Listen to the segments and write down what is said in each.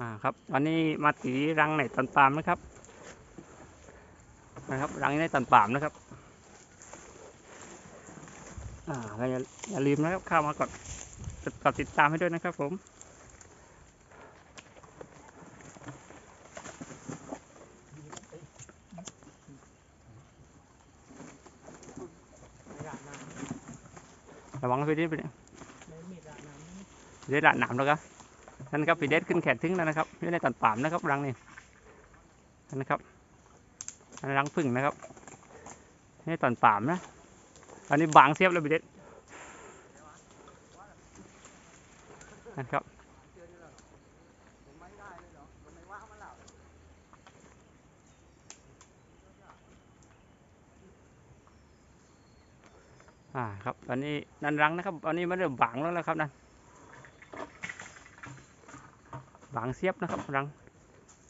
อ่าครับวันนี้มาตีรังในตันปาล์มนะครับนะครับรังในตันปาล์มนะครับอ่าก็อย่าอย่าลืมนะครับเข้ามากดกดกดติดตามให้ด้วยนะครับผมระวังไปดิไปดิเด็ดละหนามแล้วครับ นั่นครับปีเด็ดขึ้นแขนถึงแล้วนะครับอยู่ในตันปามนะครับรังนี่นั่นนะครับอันรังพึ่งนะครับนี่ตันปามนะ อันนี้บางเสียบแล้วปีเด็ดนะครับอ่าครับอันนี้นันรังนะครับอันนี้มันเริ่มบางแล้วนะครับนั่น บางเสียบนะครับรัง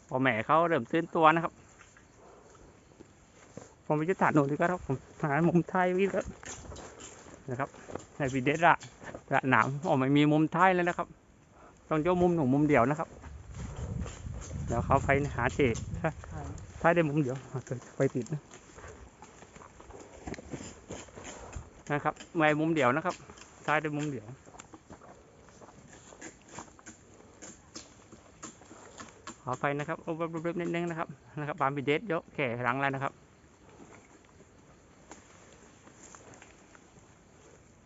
พอแม่เขาเริ่มตื่นตัวนะครับ ผมไปยึดฐานหนูดีกว่าครับผมหามุมท้ายวิ่งนะครับในวีเดสละละหนามโอ้ไม่มีมุมท้ายเลยนะครับ ต้องโยกมุมหนูมุมเดียวนะครับเดี๋ยวเขาไปหาเจถ้าท้ายได้มุมเดียวไปติดนะนะครับไม่มุมเดียวนะครับท้ายได้มุมเดียว อไปนะครับโอ้เบบนิดนึงนะครับนะครับปามบีเดสยกแข่หลังแล้วนะครับ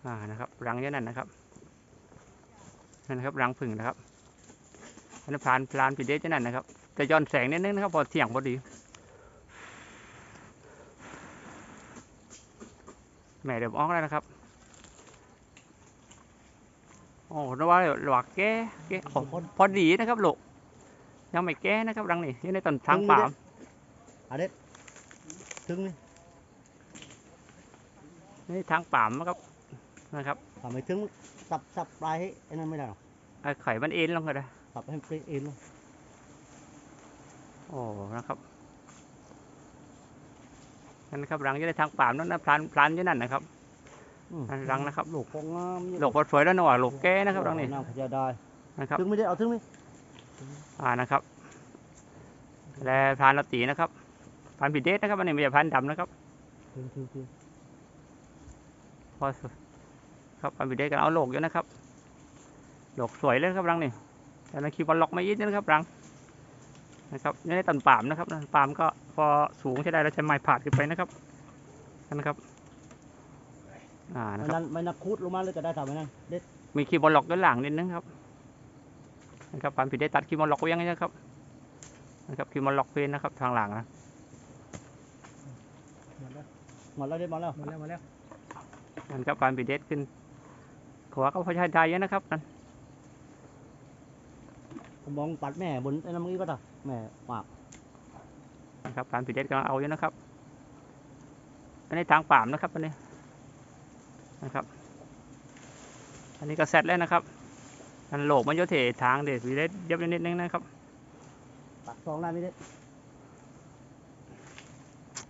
อ่านะครับรังเยอะนั่นนะครับนั่นนะครับรังผึ่งนะครับอันนี้พานพลานบีเดสเยอะนั่นนะครับจะย้อนแสงนิดนึงนะครับพอเที่ยงพอดีแม่เดี๋ยวออกแล้วนะครับโอ้นว่าหลวกแก้แก้โอ้พอดีนะครับหลก ยังไม่แก้นะครับรังนี่อยู่ในต้นทางป่าล์ม à đấy trứng đi นี่ทางป่าล์มนะครับนะครับ và mấy trứng tập sập lại hết anh em mới nào ไอ้ไข่มันเอ็นลงก็ได้ tập em cái in luôn โอ้นะครับนั่นนะครับรังอยู่ในทางป่าล์มนั่นนะพลานพลานอยู่นั่นนะครับ ừ. นั่นรังนะครับลูก con ngon หลกพอสวยแล้วหน่อยหลกแก้นะครับรังนี่ nào phải chờ đợi นะครับ trứng mới đi ao trứng đi อ่า นะครับ และพลานละตีนะครับพลานผิดเดสนะครับอันนี้ไม่ใช่พลานดำนะครับ trứng trứng trứng พอสครับพลานผิดเดสกันเอาหลกอยู่นะครับหลกสวยเลยนะครับรังนี่แต่ละคีบอลล็อกไม่ยิดนะครับรังนะครับอยู่ในต้นป่าล์มนะครับต้นป่าล์มก็พอสูงใช้ได้แล้วใช้ไม้ผาดขึ้นไปนะครับนั่นนะครับอ่านะครับ mày năn mày năn cút luôn mà lấy cái đây thảo mày năn đấy มีคีย์บอร์ดล็อกด้านหลังนิดนึงครับ นะครับความผิดได้ตัดคีย์บอร์ดล็อกไว้ยังไงนะครับนะครับคีย์บอร์ดล็อกเพนนะครับทางหลังนะ ngọt lên đi mọt lên มาแล้วมาแล้วนั่นครับความผิดเด็ดขึ้นขวาก็พอใช้ได้เยอะนะครับนั่นผมมองปัดแม่บนไอ้น้ำงี้ก็ต่อแม่หวาบนะครับความผิดเด็ดกำลังเอาอยู่นะครับอันนี้ทางป่ามนะครับอันนี้นะครับ อันนี้ก็เสร็จแล้วนะครับ อันโหลกมันโยเททางเด็ดผิดเด็ดยับนิดนึงนะครับปัดซองได้ไม่ได้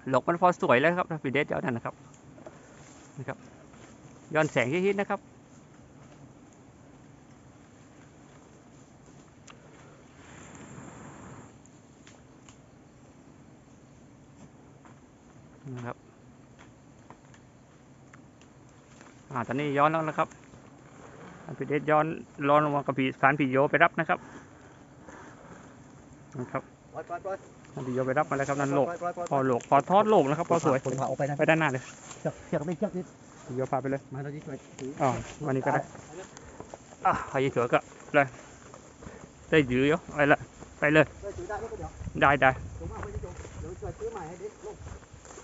โหลกมันพอสวยแล้วครับผิดเด็ดเจ้านั่นนะครับนะครับ ย้อนแสงฮิตๆนะครับนะครับ อ่า ตอนนี้ย้อนแล้วนะครับอัน พีเดชย้อนรอนลงมากับผีสารผีโยไปรับนะครับนะครับปล่อยปล่อยปล่อยสารผีโยไปรับมาแล้วครับนั่นโลกปล่อยปล่อยปล่อยพอโลกพอทอดโลกนะครับพอสวยคนพาออกไปนะไปด้านหน้าเลยเชือกเชือกไม่เชือกนิดผีโยพาไปเลยมาเราจะช่วยถืออ๋อวันนี้ก็ได้อะใครจะถือก็เลยได้ยื้ออยู่ไปเลยไปเลยช่วยถือได้ก็เดี๋ยวได้ได้ผมเอาไปที่ตรงเดี๋ยวช่วยซื้อใหม่ให้เด็กลูก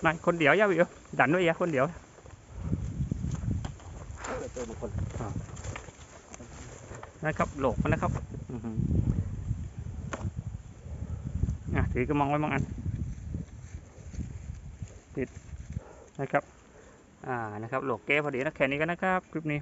นายคนเดียวอย่าไปอยู่ดันไว้อย่าคนเดียวเจอบุคคล นะครับโหลกมันนะครับอือหืออะถือกระมองไว้บางอันติดนะครับ อ่านะครับโหลกแก้พอดีนะแค่นี้ก็นะครับ คลิปนี้